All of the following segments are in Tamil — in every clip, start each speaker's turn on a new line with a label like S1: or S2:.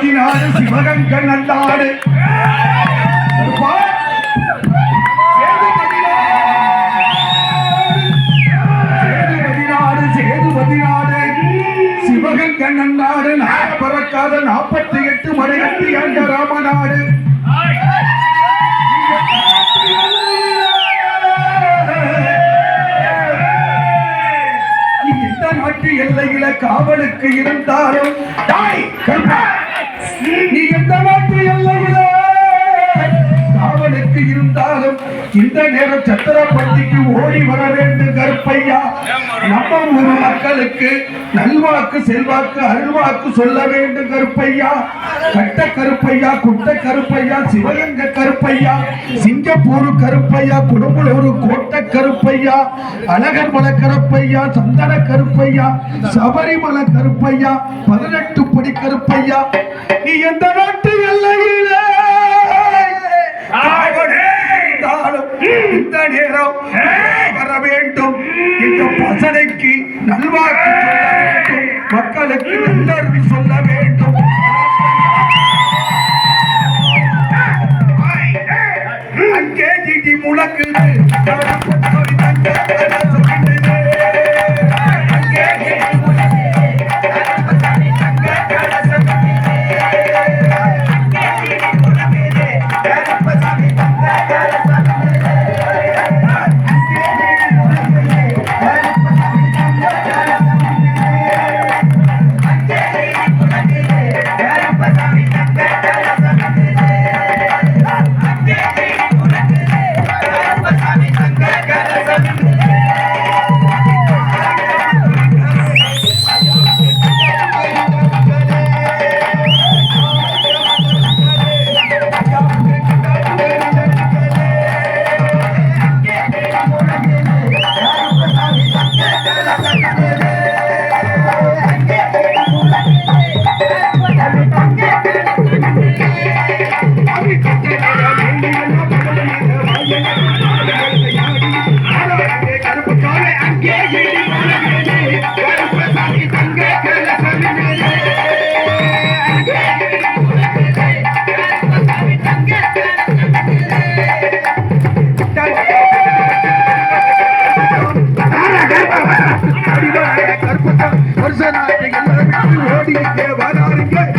S1: பதினாறு சிவகங்க நல்லாடு. கருப்பா, சேது பதினாறு, சேது பதினாறு, சிவகங்க நன்னாடு நாட பறக்காத நாற்பத்தி எட்டு மடைகட்டி அண்ட ராமநாடு. நீ எந்த நாட்டு எல்லையில காவலுக்கு இருந்தாலும் நேரம் சத்திரப்பட்டிக்கு ஓடி வர வேண்டும் கருப்பையா. நம்ம ஊர் மக்களுக்கு நல்வாக்கு செல்வாக்கு அருள்வாக்கு சொல்ல வேண்டும் கருப்பையா. கட்ட கருப்பையா குட்ட கருப்பையா சிவகங்க கருப்பையா சிங்கப்பூர் கருப்பையா குடும்பலூர் கோட்டை கருப்பையா அழகர்மலை கருப்பையா சந்தன கருப்பையா சபரிமலை கருப்பையா பதினெட்டு படி கருப்பையா. நீ எந்த நாட்டு எல்லையிலே இந்த நேரம் வர வேண்டும் இந்த பசனைக்கு நல்வாக்கு சொல்ல வேண்டும். மக்களுக்கு நல்லறிவு சொல்ல வேண்டும்.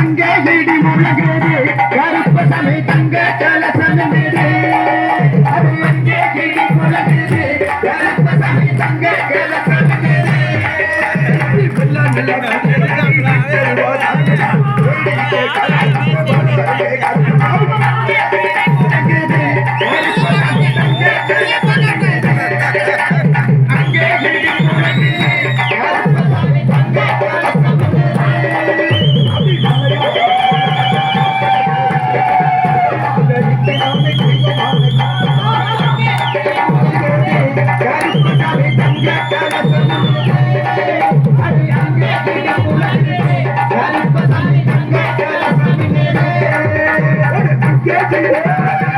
S1: அங்கே இடி முழங்குது தங்க
S2: கலசமிடுது கருப்பசாமி தங்க